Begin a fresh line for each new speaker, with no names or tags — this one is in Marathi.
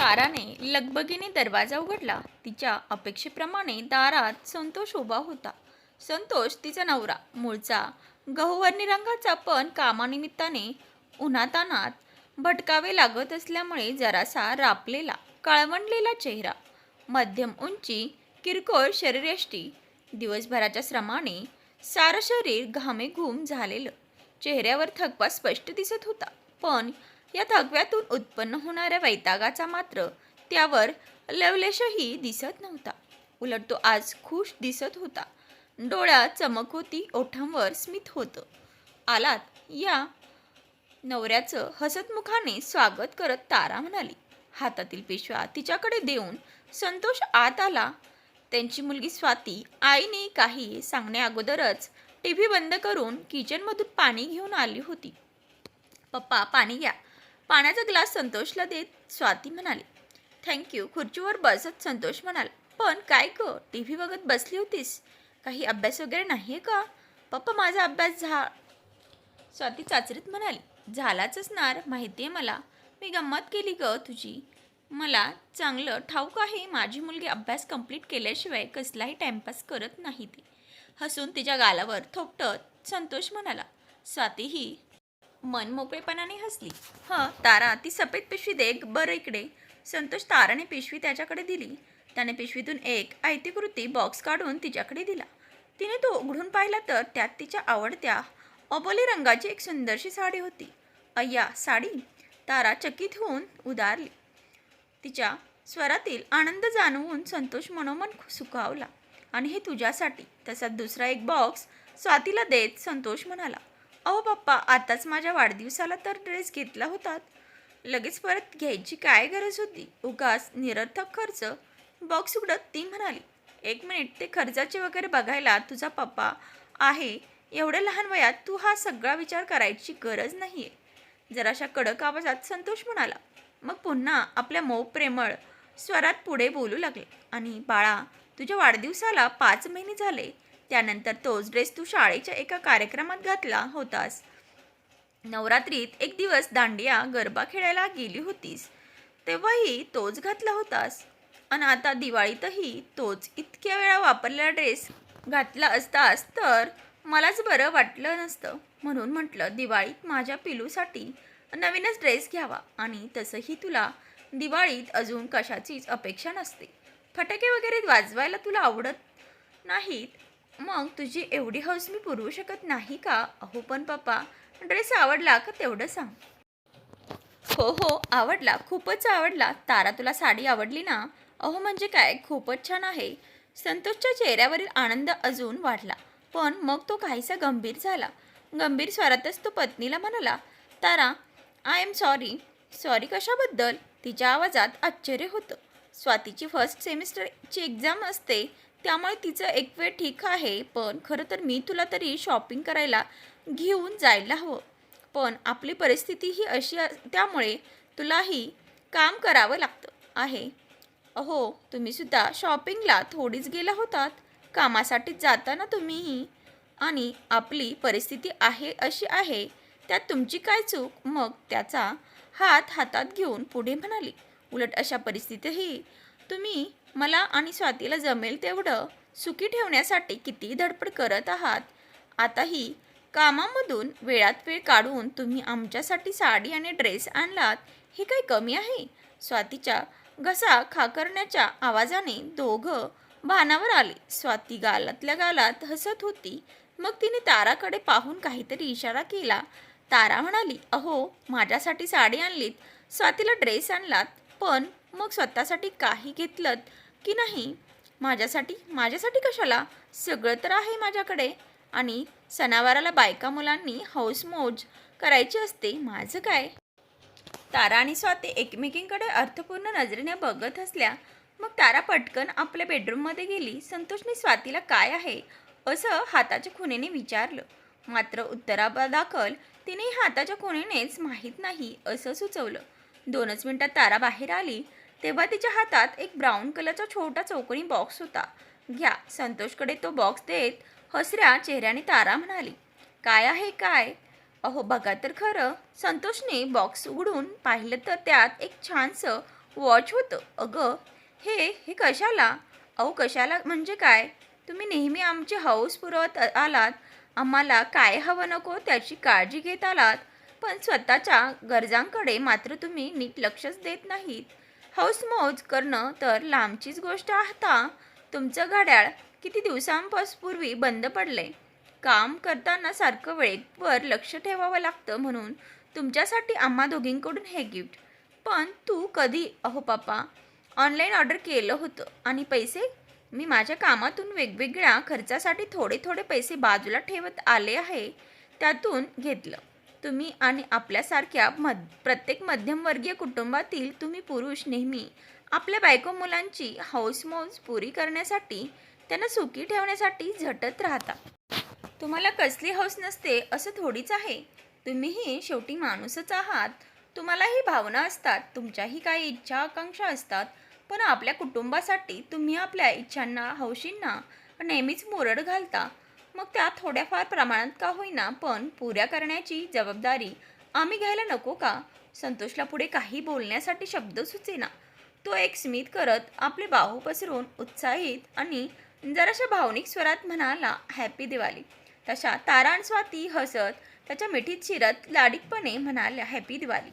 ताराने लगबगीने दरवाजा उघडला. तिच्या अपेक्षेप्रमाणे दारात संतोष उभा होता. संतोष तिचा नवरा मूळचा गहुवर्णी रंगाचा पण कामानिमित्ताने उन्हातानात भटकावे लागत असल्यामुळे जरासा रापलेला काळवंडलेला चेहरा मध्यम उंची किरकोळ शरीरयष्टी दिवसभराच्या श्रमाने सारं शरीर घामेघूम झालेलं. चेहऱ्यावर थकवा स्पष्ट दिसत होता पण या थकव्यातून उत्पन्न होणाऱ्या वैतागाचा मात्र त्यावर लवलेशही दिसत नव्हता. उलट तो आज खुश दिसत होता. डोळ्यात चमक होती ओठांवर स्मित होतं. आलात या नवऱ्याचं हसतमुखाने स्वागत करत तारा म्हणाली. हातातील पेशवा तिच्याकडे देऊन संतोष आत आला. त्यांची मुलगी स्वाती आईने काही सांगण्या अगोदरच टी व्ही बंद करून किचनमधून पाणी घेऊन आली होती. पप्पा पाणी घ्या. पाण्याचा ग्लास संतोषला देत स्वाती म्हणाली थँक्यू खुर्चीवर बसत संतोष म्हणाला पण काय ग? टी व्ही बघत बसली होतीस? काही अभ्यास वगैरे नाही आहे का? पप्पा माझा अभ्यास झा स्वाती चाचरीत म्हणाली झालाच असणार माहिती आहे मला. मी गंमत केली ग तुझी. मला चांगलं ठाऊक आहे माझी मुलगी अभ्यास कंप्लीट केल्याशिवाय कसलाही टाइमपास करत नाही ती. हसून तिच्या गालावर थोपटत संतोष म्हणाला स्वातीही मन मोकळेपणाने हसली. हं तारा ती सफेद पिशवी दे बरं इकडे. संतोष ताराने पिशवी त्याच्याकडे दिली. त्याने पिशवीतून एक आयतीकृती बॉक्स काढून तिच्याकडे दिला. तिने तो उघडून पाहिला तर त्यात तिच्या आवडत्या अबोली रंगाची एक सुंदरशी साडी होती. अय्या साडी. तारा चकित होऊन उदारली. तिच्या स्वरातील आनंद जाणवून संतोष मनोमन सुखावला. आणि हे तुझ्यासाठी. तसाच दुसरा एक बॉक्स स्वातीला देत संतोष म्हणाला अहो पप्पा आताच माझ्या वाढदिवसाला तर ड्रेस घेतला होतात लगेच परत घ्यायची काय गरज होती? उगाच निरर्थक खर्च. बॉक्स उघडत ती म्हणाली एक मिनिट ते खर्चाचे वगैरे बघायला तुझा पप्पा आहे. एवढ्या लहान वयात तू हा सगळा विचार करायची गरज नाही आहे जराशा कडक आवाजात संतोष म्हणाला मग पुन्हा आपल्या मऊ प्रेमळ स्वरात पुढे बोलू लागले. आणि बाळा तुझ्या वाढदिवसाला पाच महिने झाले. त्यानंतर तोच ड्रेस तू शाळेच्या एका कार्यक्रमात घातला होतास. नवरात्रीत एक दिवस दांडिया गरबा खेळायला गेली होतीस. तेव्हाही तोच घातला होतास. आणि आता दिवाळीतही तोच इतक्या वेळा वापरलेला ड्रेस घातला असतास तर मलाच बरं वाटलं नसतं. म्हणून म्हटलं दिवाळीत माझ्या पिलूसाठी नवीनच ड्रेस घ्यावा आणि तसंही तुला दिवाळीत अजून कशाचीच अपेक्षा नसते. फटाके वगैरे वाजवायला तुला आवडत नाहीत मग तुझी एवढी हौस मी पुरवू शकत नाही का? अहो पण पप्पा ड्रेस आवडला का तेवढं सांग. हो हो आवडला खूपच आवडला. तारा तुला साडी आवडली ना? अहो म्हणजे काय? खूपच छान आहे. संतोषच्या चेहऱ्यावरील आनंद अजून वाढला पण मग तो काहीसा गंभीर झाला. गंभीर स्वरातच तो पत्नीला म्हणाला Tara I am sorry sorry कशाबद्दल? तिच्या आवाजात आश्चर्य होतं. स्वातीची फर्स्ट सेमिस्टरची एक्झाम असते. त्यामुळे तिचं एक वेळ ठीक आहे पण खरं तर मी तुला तरी शॉपिंग करायला घेऊन जायला हवं. पण आपली परिस्थिती ही अशी त्यामुळे तुलाही काम करावं लागतं आहे. अहो तुम्ही सुद्धा शॉपिंगला थोडीच गेला होतात. कामासाठीच जाता ना तुम्हीही. आणि आपली परिस्थिती आहे अशी आहे. त्यात तुमची काय चूक? मग त्याचा हात हातात घेऊन पुढे म्हणाली उलट अशा परिस्थितीतही तुम्ही मला आणि स्वातीला जमेल तेवढं. सुखी ठेवण्यासाठी किती धडपड करत आहात? आताही कामामधून वेळात वेळ काढून तुम्ही आमच्यासाठी साडी आणि ड्रेस आणलात. हे काही कमी आहे? स्वातीच्या घसा खाकरण्याच्या आवाजाने दोघं भानावर आले. स्वाती गालातल्या गालात हसत होती. मग तिने ताराकडे पाहून काहीतरी इशारा केला. तारा म्हणाली अहो माझ्यासाठी साडी आणलीत. स्वातीला ड्रेस आणलात. पण मग स्वतःसाठी काही घेतलं की नाही? माझ्यासाठी माझ्यासाठी कशाला? सगळं तर आहे माझ्याकडे. आणि सणावाराला बायका मुलांनी हौसमोज करायची असते माझं काय? तारा आणि स्वाती एकमेकींकडे अर्थपूर्ण नजरेने बघत असल्या मग तारा पटकन आपल्या बेडरूममध्ये गेली. संतोषने स्वातीला काय आहे? असं हाताच्या खुणेने विचारलं. मात्र उत्तरादाखल तिने हाताच्या खुणेनेच माहीत नाही असं सुचवलं. दोनच मिनटात तारा बाहेर आली. तेव्हा तिच्या हातात एक ब्राऊन कलरचा छोटा चौकणी बॉक्स होता. घ्या. संतोषकडे तो बॉक्स देत हसऱ्या चेहऱ्याने तारा म्हणाली काय आहे काय? अहो बघा तर खरं. संतोषने बॉक्स उघडून पाहिलं तर त्यात एक छानसं वॉच होतं. अगं हे हे कशाला? अहो कशाला म्हणजे काय? तुम्ही नेहमी आमची हौस पुरवत आलात. आम्हाला काय हवं नको त्याची काळजी घेत आलात. पण स्वतःच्या गरजांकडे मात्र तुम्ही नीट लक्षच देत नाहीत. हौसमौज करणं तर लांबचीच गोष्ट आता. तुमचं घड्याळ किती दिवसांपासून बंद पडले काम करताना सारखं वेळेवर लक्ष ठेवावं लागतं म्हणून तुमच्यासाठी आम्हा दोघींकडून हे गिफ्ट. पण तू कधी? अहो पापा ऑनलाईन ऑर्डर केलं होतं आणि पैसे? मी माझ्या कामातून वेगवेगळ्या खर्चासाठी थोडे थोडे पैसे बाजूला ठेवत आले आहे. त्यातून घेतलं. तुम्ही आणि आपल्यासारख्या मध प्रत्येक मध्यमवर्गीय कुटुंबातील तुम्ही पुरुष नेहमी आपल्या बायको मुलांची हौसमौज पुरी करण्यासाठी त्यांना सुखी ठेवण्यासाठी झटत राहता. तुम्हाला कसली हौस नसते असं थोडीच आहे. तुम्हीही शेवटी माणूसच आहात. तुम्हालाही भावना असतात तुमच्याही काही इच्छा आकांक्षा असतात. पण आपल्या कुटुंबासाठी तुम्ही आपल्या इच्छांना हौशींना नेहमीच मुरड घालता. मग त्या थोड्याफार प्रमाणात का होईना पण पुऱ्या करण्याची जबाबदारी आम्ही घ्यायला नको का? संतोषला पुढे काही बोलण्यासाठी शब्द सुचेना तो एक स्मित करत आपले बाहू पसरून उत्साहित आणि जराशा भावनिक स्वरात म्हणाला हॅपी दिवाळी. तशा तारा स्वाती हसत त्याच्या मिठीत शिरत लाडीकपणे म्हणाल्या हॅपी दिवाळी.